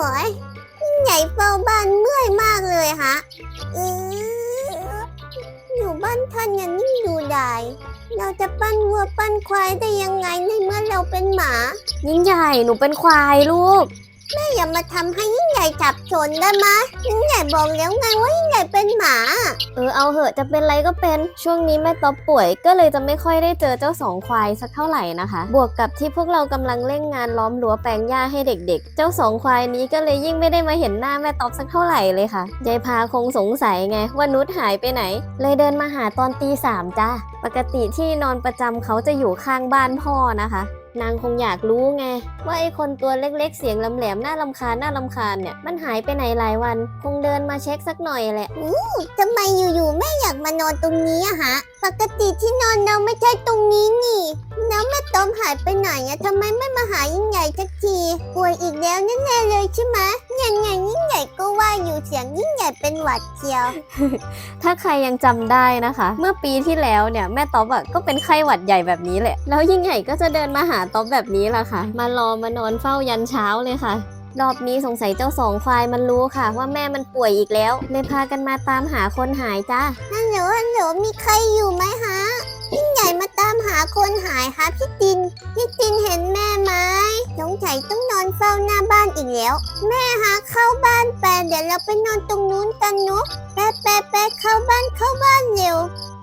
อ้ยยิ่งใหญ่เฝ้าบ้านเมื่อยมากเลยฮะเอออยู่บ้านท่านยังนิ่งดูได้เราจะปั้นวัวปั้นควายได้ยังไงในเมื่อเราเป็นหมา ยิ่งใหญ่หนูเป็นควายลูก แม่อย่ามาทำให้ยิ่งใหญ่จับชนได้มยยิ่งใหญ่บอกแล้วไงว่ายิ่งใหญ่เป็นหมา เออเอาเหอะจะเป็นไรก็เป็นช่วงนี้แม่ต๊อบป่วยก็เลยจะไม่ค่อยได้เจอเจ้าสองควายสักเท่าไหร่นะคะ บวกกับที่พวกเรากำลังเร่งงานล้อมรั้วแปลงหญ้าให้เด็ก ๆ เจ้าสองควายนี้ก็เลยยิ่งไม่ได้มาเห็นหน้าแม่ต๊อบสักเท่าไหร่เลยค่ะยายพาคงสงสัยไงว่านุชหายไปไหน เลยเดินมาหาตอนตีสามจ้าปกติที่นอนประจำเขาจะอยู่ข้างบ้านพ่อนะคะ นางคงอยากรู้ไง ว่าไอคนตัวเล็กๆ เสียงลำแหลมๆน่าลำคาญน่าลำคาญเนี่ยมันหายไปไหนหลายวัน คงเดินมาเช็คสักหน่อยแหละ อู้ทำไมอยู่ๆแม่อยากมานอนตรงนี้อะฮะ ปกติที่นอนเราไม่ใช่ตรงนี้นี่แล้วแม่ต้อมหายไปไหนอะทำไมไม่มาหายิ่งใหญ่สักทีป่วยอีกแล้วแน่ๆเลยใช่ไหมยังไงยิ่งใหญ่ก ว่าอยู่เสียงยิ่งใหญ่เป็นหวัดเชียว ถ้าใครยังจำได้นะคะ เมื่อปีที่แล้วเนี่ยแม่ต๊อบอะก็เป็นไข้หวัดใหญ่แบบนี้แหละ แล้วยิ่งใหญ่ก็จะเดินมาหาต๊อบแบบนี้แหละค่ะ มารอมานอนเฝ้ายันเช้าเลยค่ะ รอบนี้สงสัยเจ้าสองควายมันรู้ค่ะ ว่าแม่มันป่วยอีกแล้วเลยพากันมาตามหาคนหายจ้าฮัลโหลฮัลโหลมีใครอยู่ไหมฮะยิ่งใหญ่มาตามหาคนหายฮะพี่ตินพี่ตินเห็นแม่ไหมส งสัยต้องนอนเฝ้าหน้าบ้านอีกแล้ว แม่ฮะเข้าบ้านไปเดี๋ยวเราไปนอนตรงนู้นกันเนุ๊กแป๊ะแป๊ะแป๊ะเข้าบ้านเข้าบ้านเร็ว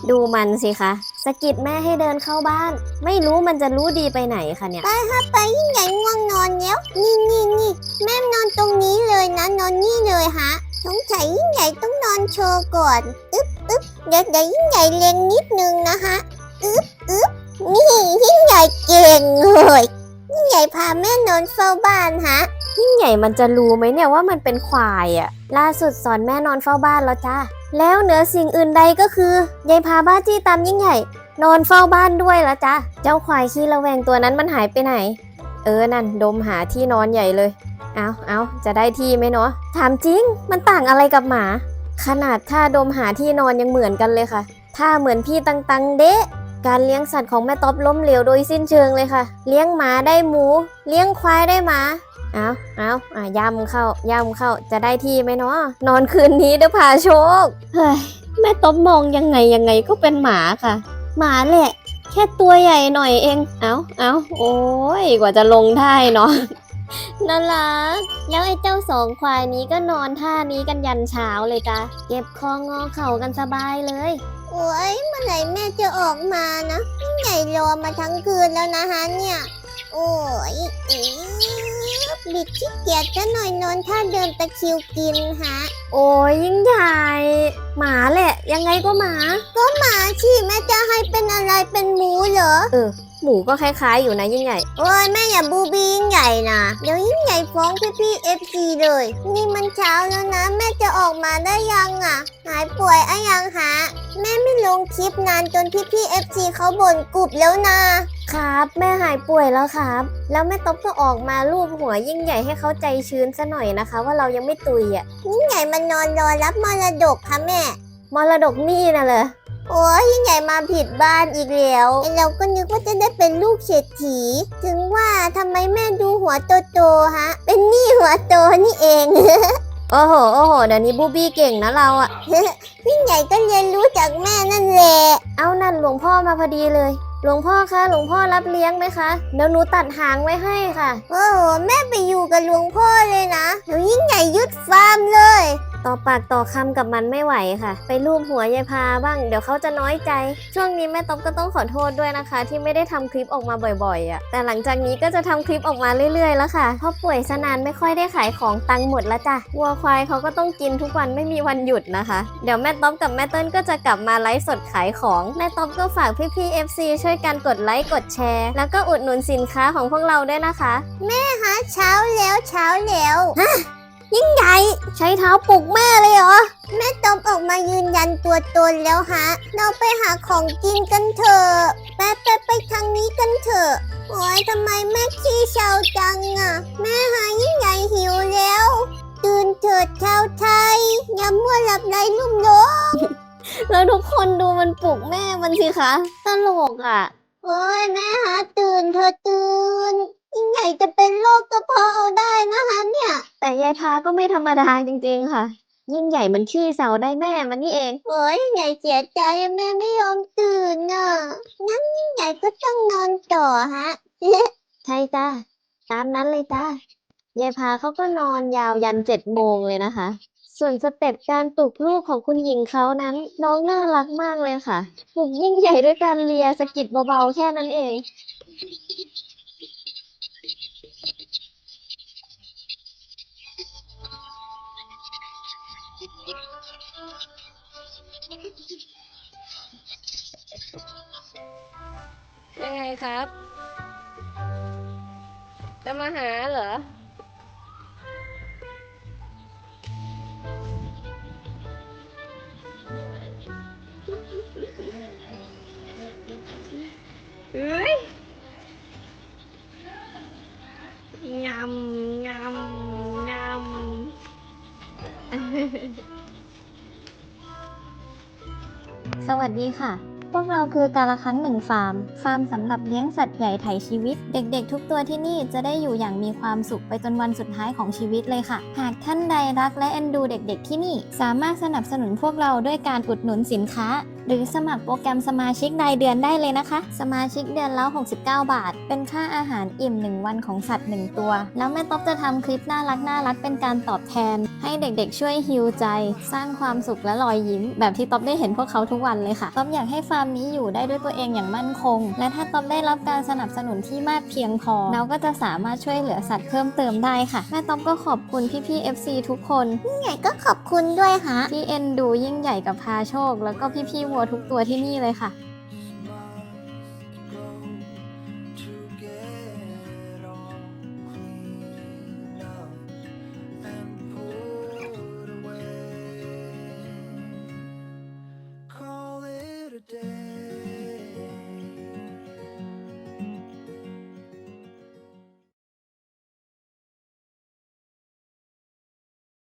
ดูมันสิคะสะกิดแม่ให้เดินเข้าบ้าน ไม่รู้มันจะรู้ดีไปไหนคะเนี่ย ไปฮะไปยิ่งใหญ่ง่วงนอนแล้วนี่นี่นี่แม่นอนตรงนี้เลยนะนอนนี่เลยฮะสงสัยยิ่งใหญ่ต้องนอนโชว์ก่อนอึ๊บอึ๊บเดี๋ยวเดี๋ยวยิ่งใหญ่เล็งนิดนึงนะฮะอึ๊บอึ๊บนี่ยิ่งใหญ่เก่งเลย ยิ่งใหญ่พาแม่นอนเฝ้าบ้านฮะ ยิ่งใหญ่มันจะรู้ไหมเนี่ยว่ามันเป็นควายอะล่าสุดสอนแม่นอนเฝ้าบ้านแล้วจ้าแล้วเหนือสิ่งอื่นใดก็คือยายพาบ้าจี้ตามยิ่งใหญ่ นอนเฝ้าบ้านด้วยแล้วจ้าเจ้าควายขี้ระแวงตัวนั้นมันหายไปไหน เออนั่นดมหาที่นอนใหญ่เลย เอาเอาจะได้ที่ไหมเนาะถามจริง มันต่างอะไรกับหมา ขนาดท่าดมหาที่นอนยังเหมือนกันเลยค่ะท่าเหมือนพี่ตังตังเดะ การเลี้ยงสัตว์ของแม่ต๊อบล้มเหลวโดยสิ้นเชิงเลยค่ะ เลี้ยงหมาได้หมู เลี้ยงควายได้หมาเอาเอาอะย่ำเข้าย่ำเข้าจะได้ที่ไหมเนาะนอนคืนนี้เดี๋ยวพาโชคเฮ้ยแม่ต๊อบมองยังไงยังไงก็เป็นหมาค่ะ หมาแหละ แค่ตัวใหญ่หน่อยเอง เอาเอาโอ้ยกว่าจะลงได้เนาะน่ารัก แล้วไอ้เจ้าสองควายนี้ก็นอนท่านี้กันยันเช้าเลยจ้ะเก็บคองอเข่ากันสบายเลยโอ้ยเมื่อไหร่แม่จะออกมานะยิ่งใหญ่รอมาทั้งคืนแล้วนะฮะเนี่ย โอ้ยอีบิดขี้เกียจจะหน่อยนอนท่าเดิมตะคริวกินฮะ โอ้ยยิ่งใหญ่หมาแหละ ยังไงก็หมา ก็หมาชีแม่จะให้เป็นอะไรเป็นหมูเหรอ เออ หมูก็คล้ายๆอยู่นะยิ่งใหญ่ โอ้ยแม่อย่าบูบียิ่งใหญ่นะเดี๋ยวยิ่งใหญ่ฟ้องพี่พี่เอฟซีเลย นี่มันเช้าแล้วนะ แม่จะออกมาได้ยังอะ หายป่วยอะยังฮะแม่ไม่ลงคลิปนานจนพี่พี่เอฟซีเขาบ่นกรุบแล้วนะครับแม่หายป่วยแล้วครับ แล้วแม่ต๊อบก็ออกมาลูบหัวยิ่งใหญ่ให้เขาใจชื้นซะหน่อยนะคะ ว่าเรายังไม่ตุยอะยิ่งใหญ่มันนอนรอรับมรดกค่ะแม่มรดกนี่นะเลย โอ้ยยิ่งใหญ่มาผิดบ้านอีกแล้วเราก็นึกว่าจะได้เป็นลูกเศรษฐี ถึงว่าทำไมแม่ดูหัวโตๆฮะ เป็นหนี้หัวโตนี่เอง โอ้โห โอ้โห เดี๋ยวนี้บูบี้เก่งนะเราอะยิ่งใหญ่ก็เรียนรู้จากแม่นั่นแหละ เอานั่นหลวงพ่อมาพอดีเลย หลวงพ่อคะ หลวงพ่อรับเลี้ยงไหมคะ เดี๋ยวหนูตัดหางไว้ให้ค่ะ โอ้โห แม่ไปอยู่กับหลวงพ่อเลยนะเดี๋ยวยิ่งใหญ่ยึดฟาร์มเลย ต่อปากต่อคำกับมันไม่ไหวค่ะ ไปรูปหัวยายพาบ้าง เดี๋ยวเขาจะน้อยใจ ช่วงนี้แม่ต๊อบก็ต้องขอโทษด้วยนะคะ ที่ไม่ได้ทำคลิปออกมาบ่อยๆอะแต่หลังจากนี้ก็จะทำคลิปออกมาเรื่อยๆ แล้วค่ะเพราะป่วยซะนานไม่ค่อยได้ขายของตังค์หมดแล้วจ้ะวัวควายเขาก็ต้องกินทุกวันไม่มีวันหยุดนะคะ เดี๋ยวแม่ต๊อบกับแม่เติ้ลก็จะกลับมาไลฟ์สดขายของแม่ต๊อบก็ฝากพี่ๆ FC ช่วยกันกดไลค์กดแชร์ แล้วก็อุดหนุนสินค้าของพวกเราด้วยนะคะฮะเช้าแล้วเช้าแล้ว ยิ่งใหญ่ใช้เท้าปลุกแม่เลยเหรอ แม่ต้อมออกมายืนยันตัวตนแล้วฮะ เราไปหาของกินกันเถอะ ไปไปไปทางนี้กันเถอะ โอ้ยทำไมแม่ขี้เชาจังอะแม่หายิ่งใหญ่หิวแล้ว ตื่นเถิดชาวไทยอย่ามัวหลับในลุ่มโลกแล้วทุกคนดูมันปลุกแม่มันสิคะ ตลกอะ โอ้ยแม่หาตื่นเธอะตื่น ยิ่งใหญ่จะเป็นโรคกระเพาะเอาได้นะคะเนี่ยไปแต่ยายพาก็ไม่ธรรมดาจริงๆค่ะ ยิ่งใหญ่เหมันขี้เสาได้แม่มันนี่เอง โอ้ยใหญ่เสียใจแม่ไม่ยอมตื่นน่ะงั้นยิ่งใหญ่ก็ต้องนอนต่อฮะ ใช่จ้าตามนั้นเลยจ้ายายพาเขาก็นอนยาวยันเจ็ดโมงเลยนะคะ ส่วนสเต็ปการปลุกลูกของคุณหญิงเขานั้น น้องน่ารักมากเลยค่ะปลุกยิ่งใหญ่ด้วยการเลียสะกิดเบาๆแค่นั้นเอง ครับ จะมาหาเหรอ เฮ้ยงำงำงำสวัสดีค่ะ พวกเราคือการละครั้งหนึ่งฟาร์ม ฟาร์มสำหรับเลี้ยงสัตว์ใหญ่ไถ่ชีวิต เด็กๆ ทุกตัวที่นี่จะได้อยู่อย่างมีความสุขไปจนวันสุดท้ายของชีวิตเลยค่ะ หากท่านใดรักและเอ็นดูเด็กๆ ที่นี่ สามารถสนับสนุนพวกเราด้วยการอุดหนุนสินค้า หรือสมัครโปรแกรมสมาชิกรายเดือนได้เลยนะคะ สมาชิกเดือนละ 69 บาท เป็นค่าอาหารอิ่ม 1 วันของสัตว์ 1 ตัว แล้วแม่ต๊อบจะทำคลิปน่ารักน่ารักเป็นการตอบแทน ให้เด็กๆช่วยฮิวใจ สร้างความสุขและรอยยิ้ม แบบที่ต๊อบได้เห็นพวกเขาทุกวันเลยค่ะต๊อบอยากให้ฟาร์มนี้อยู่ได้ด้วยตัวเองอย่างมั่นคง และถ้าต๊อบได้รับการสนับสนุนที่มากเพียงพอเราก็จะสามารถช่วยเหลือสัตว์เพิ่มเติมได้ค่ะแม่ต๊อบก็ขอบคุณพี่ๆ FC ทุกคนยิ่งใหญ่ก็ขอบ คุณด้วยค่ะที่เอ็นดูยิ่งใหญ่กับพาโชค แล้วก็พี่ๆวัวทุกตัวที่นี่เลยค่ะ